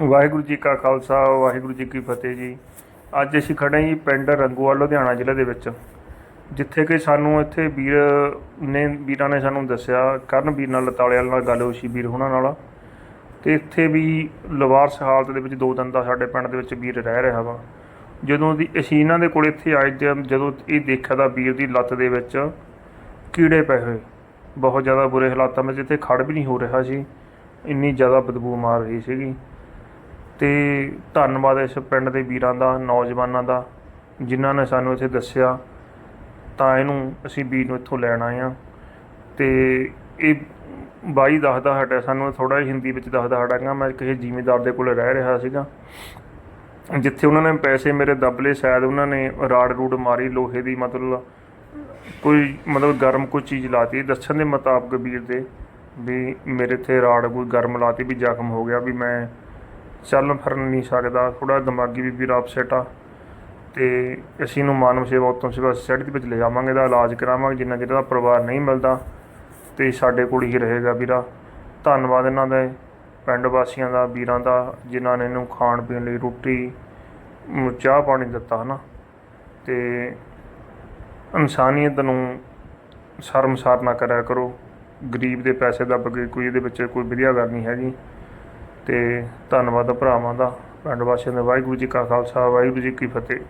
ਵਾਹਿਗੁਰੂ ਜੀ ਕਾ ਖਾਲਸਾ, ਵਾਹਿਗੁਰੂ ਜੀ ਕੀ ਫਤਿਹ ਜੀ। ਅੱਜ ਅਸੀਂ ਖੜੇ ਹਾਂ ਜੀ ਪਿੰਡ ਰੰਗੂਵਾਲ, ਲੁਧਿਆਣਾ ਜ਼ਿਲ੍ਹੇ ਦੇ ਵਿੱਚ, ਜਿੱਥੇ ਕਿ ਸਾਨੂੰ ਇੱਥੇ ਵੀਰ ਨੇ, ਵੀਰਾਂ ਨੇ ਸਾਨੂੰ ਦੱਸਿਆ ਕਰਨ ਵੀਰ ਨਾਲ ਲਤਾਲੇ ਵਾਲੇ ਨਾਲ ਗੱਲ ਹੋਈ ਸੀ ਵੀਰ ਉਹਨਾਂ ਨਾਲ। ਤੇ ਇੱਥੇ ਵੀ ਲਵਾਰਸ ਹਾਲਤ ਦੇ ਵਿੱਚ ਦੋ ਦਿਨ ਦਾ ਸਾਡੇ ਪਿੰਡ ਦੇ ਵਿੱਚ ਵੀਰ ਰਹਿ ਰਿਹਾ ਵਾ। ਜਦੋਂ ਦੀ ਅਸੀਂ ਇਹਨਾਂ ਦੇ ਕੋਲ ਇੱਥੇ ਆਏ, ਜਦੋਂ ਇਹ ਦੇਖਿਆ ਤਾਂ ਵੀਰ ਦੀ ਲੱਤ ਦੇ ਵਿੱਚ ਕੀੜੇ ਪਏ ਹੋਏ। ਬਹੁਤ ਜ਼ਿਆਦਾ ਬੁਰੇ ਹਾਲਾਤਾਂ ਵਿੱਚ ਜਿੱਥੇ ਖੜ ਵੀ ਨਹੀਂ ਹੋ ਰਿਹਾ ਸੀ। ਇੰਨੀ ਜ਼ਿਆਦਾ ਬਦਬੂ ਮਾਰ ਰਹੀ ਸੀਗੀ। ਤੇ ਧੰਨਵਾਦ ਇਸ ਪਿੰਡ ਦੇ ਵੀਰਾਂ ਦਾ, ਨੌਜਵਾਨਾਂ ਦਾ, ਜਿਨ੍ਹਾਂ ਨੇ ਸਾਨੂੰ ਇੱਥੇ ਦੱਸਿਆ। ਤਾਂ ਇਹਨੂੰ ਅਸੀਂ ਵੀਰ ਨੂੰ ਇੱਥੋਂ ਲੈਣ ਆਏ ਆ ਤੇ ਇਹ ਬਾਈ ਦੱਸਦਾ ਹਟਿਆ ਸਾਨੂੰ ਥੋੜਾ ਹਿੰਦੀ ਵਿੱਚ ਦੱਸਦਾ ਸਾਡਾ ਮੈਂ ਕਿਸੇ ਜ਼ਿਮੀਂਦਾਰ ਦੇ ਕੋਲ ਰਹਿ ਰਿਹਾ ਸੀਗਾ। ਜਿੱਥੇ ਉਹਨਾਂ ਨੇ ਪੈਸੇ ਮੇਰੇ ਦਬਲੇ ਸ਼ਾਇਦ ਉਹਨਾਂ ਨੇ ਰਾੜ ਰੂੜ ਮਾਰੀ, ਲੋਹੇ ਦੀ ਮਤਲਬ ਕੋਈ ਮਤਲਬ ਗਰਮ ਕੋਈ ਚੀਜ਼ ਲਾਤੀ। ਦੱਸਣ ਦੇ ਮੁਤਾਬਕ ਵੀਰ ਦੇ ਵੀ ਮੇਰੇ ਤੇ ਰਾੜ ਕੋਈ ਗਰਮ ਲਾਤੀ ਵੀ ਜ਼ਖਮ ਹੋ ਗਿਆ ਵੀ ਮੈਂ ਚੱਲ ਫਿਰਨ ਨਹੀਂ ਸਕਦਾ ਥੋੜਾ ਦਿਮਾਗੀ ਵੀ ਵੀਰ ਅਪਸੈਟ ਆ। ਤੇ ਅਸੀਂ ਨੂੰ ਮਾਨਵ ਸੇਵਾ ਉਤਮ ਸੇਵਾ ਸੋਸਾਇਟੀ ਦੇ ਵਿੱਚ ਲੈ ਜਾਵਾਂਗੇ ਦਾ ਇਲਾਜ ਕਰਾਵਾਂਗੇ ਜਿੰਨਾ ਚਿਰ ਇਹਦਾ ਪਰਿਵਾਰ ਨਹੀਂ ਮਿਲਦਾ ਤੇ ਸਾਡੇ ਕੋਲ ਹੀ ਰਹੇਗਾ ਵੀਰਾ। ਧੰਨਵਾਦ ਇਹਨਾਂ ਦਾ ਪਿੰਡ ਵਾਸੀਆਂ ਦਾ ਵੀਰਾਂ ਦਾ ਜਿਨ੍ਹਾਂ ਨੇ ਇਹਨੂੰ ਖਾਣ ਪੀਣ ਲਈ ਰੋਟੀ ਮ, ਚਾਹ ਪਾਣੀ ਦਿੱਤਾ ਹਨਾ? ਤੇ ਇਨਸਾਨੀਅਤ ਨੂੰ ਸ਼ਰਮਸਾਰ ਨਾ ਕਰਿਆ ਕਰੋ। ਗਰੀਬ ਦੇ ਪੈਸੇ ਦੱਬ ਕੇ ਕੋਈ ਇਹਦੇ ਵਿੱਚ ਕੋਈ ਵਧੀਆ ਗੱਲ ਨਹੀਂ ਹੈਗੀ। ਤੇ ਧੰਨਵਾਦ ਭਰਾਵਾਂ ਦਾ। ਪਿੰਡ ਵਾਸੀਆਂ ਦਾ ਵਾਹਿਗੁਰੂ ਜੀ ਕਾ ਖਾਲਸਾ, ਵਾਹਿਗੁਰੂ ਜੀ ਕੀ ਫਤਿਹ।